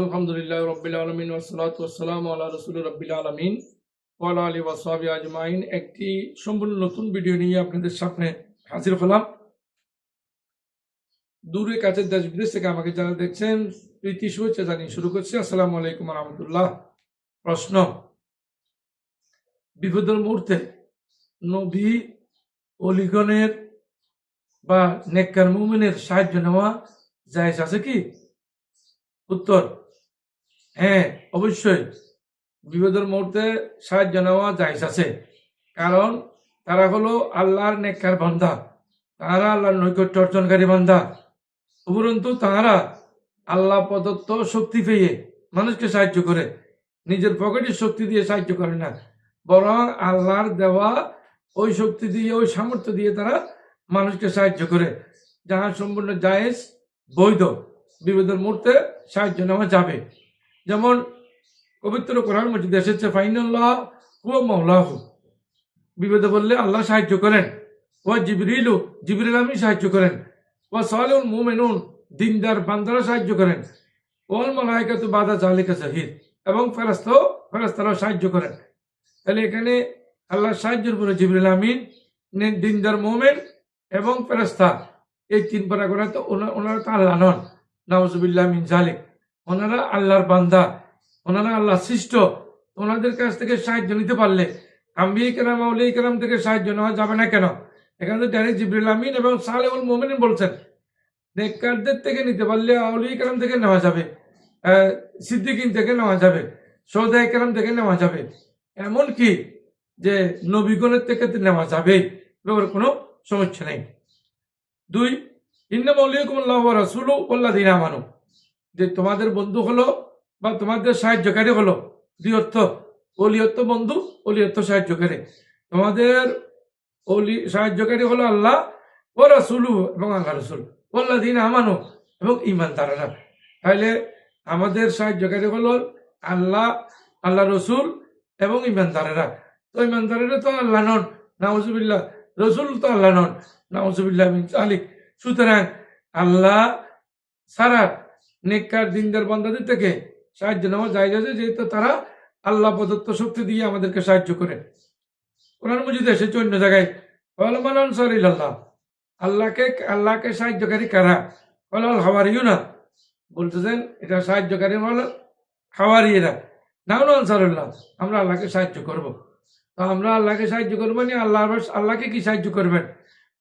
আলহামদুলিল্লাহ রবিল আলমিন ওসলাত ওসালাম আল্লাহ রসুল রবিল আলমিন ওয়ালা আলী ওয়াসাবি আজমাইন। একটি সম্পূর্ণ নতুন ভিডিও নিয়ে আপনাদের সামনে হাজির হলাম। দূরে কাছের দেশ বিদেশ থেকে আমাকে যারা দেখছেন, প্রীতি, শুভেচ্ছা জানিয়ে শুরু করছি। আসসালামু আলাইকুম রহমতুল্লাহ। প্রশ্ন, বিপদের মুহূর্তে নবী অলিগণের বা নেককার মুমিনের সাহায্য নেওয়া জায়েজ আছে কি? উত্তর হ্যাঁ অবশ্যই। বিপদের মুহূর্তে সাহায্য নেওয়া জায়েজ আছে। কারণ তারা হলো আল্লাহর নেককার বান্ধা তারা আল্লাহর নৈকট্য অর্জনকারী বান্ধা উপরন্তু তাহারা আল্লাহ প্রদত্ত শক্তি পেয়ে মানুষকে সাহায্য করে। নিজের পকেটের শক্তি দিয়ে সাহায্য করে না। বরং আল্লাহর দেওয়া ওই শক্তি দিয়ে, ওই সামর্থ্য দিয়ে তারা মানুষকে সাহায্য করে। যাহা সম্পূর্ণ জায়েজ, বৈধ। বিপদের মুহূর্তে সাহায্য নেওয়া যাবে। যেমন পবিত্র কোরআন মসজিদে এসেছে, ফাইনাল্লাহ হুয়া মৌলাহ বিপদে বললে আল্লাহ সাহায্য করেন। ও জিবরিলু, জিবরিল আমি সাহায্য করেন। ও সালেউল মুমেনুন, দিনদার বান্দারা সাহায্য করেন। ওল তো বাদা জালিকা জাহিদ এবং ফেরাস্ত ফেরাস্তারাও সাহায্য করেন। তাহলে এখানে আল্লাহ সাহায্যের পরে জিবরিল আমিন দিনদার মোমেন এবং ফেরাস্তা এই তিন পারা করে তো ওনা- ওনারা তো আল্লাহ নন। নওয়াজুবিল্লাহ মিন জালিক ওনারা আল্লাহর বান্দা। ওনারা আল্লাহ সৃষ্ট। ওনাদের কাছ থেকে সাহায্য নিতে পারলে। আম্বি কেরাম আউলি কেরাম থেকে সাহায্য নেওয়া যাবে না কেন? এখানে ডাইরেক্ট জিবরুল আমিন এবং সালেউল মোমিন বলছেন। নেককারদের থেকে নিতে পারলে আউলি কেরাম থেকে নেওয়া যাবে। সিদ্দিকিন থেকে নেওয়া যাবে। সৌদাই কেরাম থেকে নেওয়া যাবে। এমন কি যে নবীগণের থেকে নেওয়া যাবে। ব্যাপারে কোনো সমস্যা নেই। দুই, ইন্নাম আল্লাহ রাসুল ওল্লা দিন আমানু। যে তোমাদের বন্ধু হলো বা তোমাদের সাহায্যকারী হলো। দুই অর্থ, অলি অর্থ বন্ধু, অলি অর্থ সাহায্যকারী। তোমাদের অলি সাহায্যকারী হলো আল্লাহ ও রাসুলু এবং আল্লাহ রসুল। ওল্লা দিন আমানু এবং ইমানদারেরা তাহলে আমাদের সাহায্যকারী হলো আল্লাহ আল্লাহ রসুল এবং ইমান ইমানদারেরা তো ইমান ইমানদারেরা তো আল্লাহ নন, নাউজুবিল্লাহ। রসুল তো আল্লাহ নন, নাউজুবিল্লাহ আলিক সুতরাং আল্লাহ সারা নেককার দিনদার বান্দাদের থেকে সাহায্য নেওয়া যায় আছে, যেহেতু তারা আল্লাহ প্রদত্ত শক্তি দিয়ে আমাদেরকে সাহায্য করে কোরআন মজিদ এসেছে অন্য জায়গায় আল্লাহ আল্লাহকে আল্লাহকে সাহায্যকারী কারা? বলাল হাওয়ারিও না বলতেছেন, এটা সাহায্যকারী হল হাওয়ারিয়েরা নাও না আনসারুল্লাহ আমরা আল্লাহকে সাহায্য করব তো আমরা আল্লাহকে সাহায্য করব মানে আল্লাহ আল্লাহকে কি সাহায্য করবেন?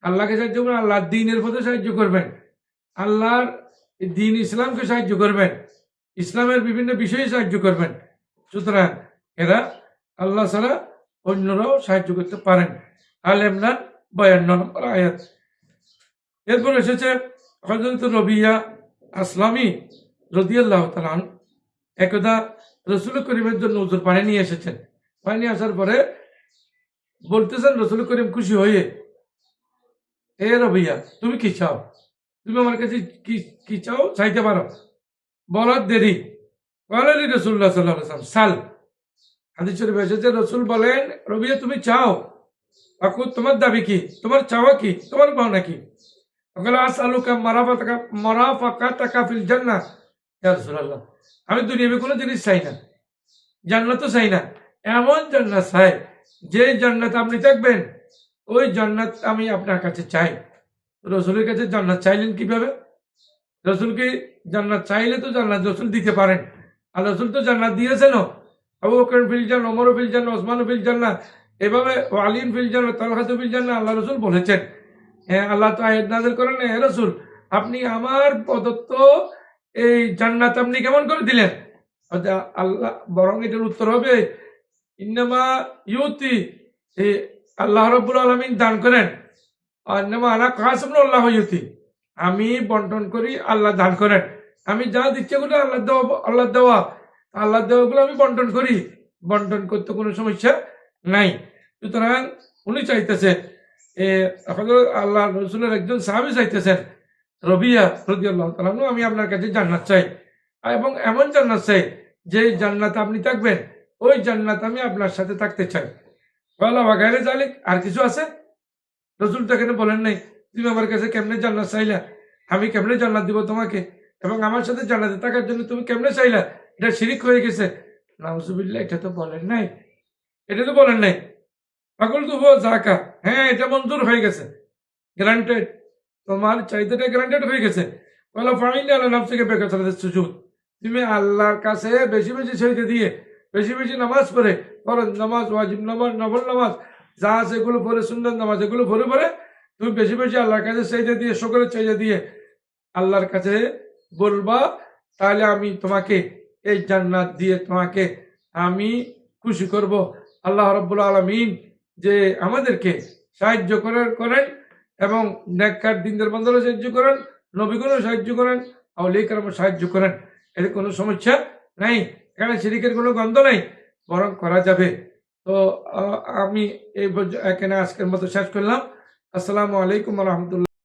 আল্লাহকে সাহায্য করবেন আল্লাহ দিনের পথে সাহায্য করবেন। আল্লাহর দিন ইসলামকে সাহায্য করবেন। ইসলামের বিভিন্ন বিষয়ে সাহায্য করবেন। সুতরাং এরা আল্লাহ ছাড়া অন্যরাও সাহায্য করতে পারেন। আল ইমরান বয়ান্ন নম্বর আয়াত। এরপর এসেছে হজরত রবিয়া আসলামী রদিয়াল্লাহ তালান একদা রসুল করিমের জন্য উজুর পানি নিয়ে এসেছেন। পানি আসার পরে বলতেছেন, রসুল করিম খুশি হয়ে, এ রবিয়া, তুমি কি চাও? তুমি আমার কাছে কি কি চাও চাইতে পারো। বলার দেরি। বলেন রসুল্লাহ সাল্লাহ সাল্লাম সাল। হাদিস শরীফ এসেছে, রসুল বলেন, রবিয়া তুমি চাও? আকু তোমার দাবি কি? তোমার চাওয়া কি? তোমার পাওনা কি? ওখানে আস আলুকা মারাফা টাকা মারাফা টাকা ফিল জান্না রাসূলুল্লাহ, আমি দুনিয়াবে কোনো জিনিস চাই না। জান্নাতও চাই না। এমন জান্নাত চাই যে জান্নাত আপনি থাকবেন ওই জান্নাত আমি আপনার কাছে চাই। রসুলের কাছে জান্নাত চাইলেন কীভাবে? রসুলকে জান্নাত চাইলে তো জান্নাত রসুল দিতে পারেন। আর রসুল তো জান্নাত দিয়েছেন আবু বকর ফিল জান ওমর ফিল জান এভাবে আলিম ফিল জান তালহাত ফিল জান্না আল্লাহ রসুল বলেছেন। হ্যাঁ আল্লাহ তো আয়াত নাজিল করেন হে রসুল, আপনি আমার প্রদত্ত এই জান্নাত আপনি কেমন করে দিলেন? আল্লাহ, বরং এটার উত্তর হবে, ইন্নামা ইউতি আল্লাহ রব্বুল আলমিন দান করেন। আর আমি বন্টন করি, আল্লাহ দান করেন। আমি যা দিচ্ছে গুলো আল্লাহ দেওয়া আল্লাহ দেওয়া। আল্লাহ দেওয়াগুলো আমি বন্টন করি। বন্টন করতে কোনো সমস্যা নাই। সুতরাং উনি চাইতেছেন আল্লাহ রসুলের একজন সাহাবি চাইতেছেন, রবিয়া রদি আল্লাহ আমি আপনার কাছে জান্নাত চাই। এবং এমন জান্নাত চাই, যে জান্নাত আপনি থাকবেন, ওই জান্নাত আমি আপনার সাথে থাকতে চাই। বলা বাগারে জালিক আর কিছু আছে? রসুল তো এখানে বলেন নাই, তুমি আমার কাছে কেমনে জান্নাত চাইলা? আমি কেমনে জান্নাত দিব তোমাকে? এবং আমার সাথে জানাতে থাকার জন্য তুমি কেমনে চাইলা? এটা শিরিক হয়ে গেছে। নাউজুবিল্লাহ, এটা তো বলেন নাই। এটা তো বলেন নাই। পাগল তো জাকা হ্যাঁ এটা মঞ্জুর হয়ে গেছে। গ্রান্টেড তোমার চাহিদাটা গ্রান্টেড হয়ে গেছে। বলো ফাইন আল্লাহ নাম থেকে বেকার সুযোগ তুমি আল্লাহর কাছে বেশি বেশি ছেড়ে দিয়ে, বেশি বেশি নামাজ পড়ে, ফরজ নামাজ, ওয়াজিব নামাজ নবল নামাজ যা আছে এগুলো পড়ে সুন্দর নামাজ এগুলো পড়ে পড়ে, তুমি বেশি বেশি আল্লাহর কাছে চাইতে দিয়ে, সকলের চাইতে দিয়ে আল্লাহর কাছে বলবা, তাহলে আমি তোমাকে এই জান্নাত দিয়ে তোমাকে আমি খুশি করব। আল্লাহ রব্বুল আলমিন যে আমাদেরকে সাহায্য করেন করেন এবং নেককার দিনদের বন্ধনে সাহায্য করেন নবীগুলো সাহায্য করেন আউলিকার সাহায্য করেন। এর কোনো সমস্যা নাই। এখানে সিরিকের কোনো গন্ধ নেই, বরং করা যাবে। তো আমি এই এখানে আজকের মতো শেষ করলাম। আসসালামু আলাইকুম রহমতুল্লাহ।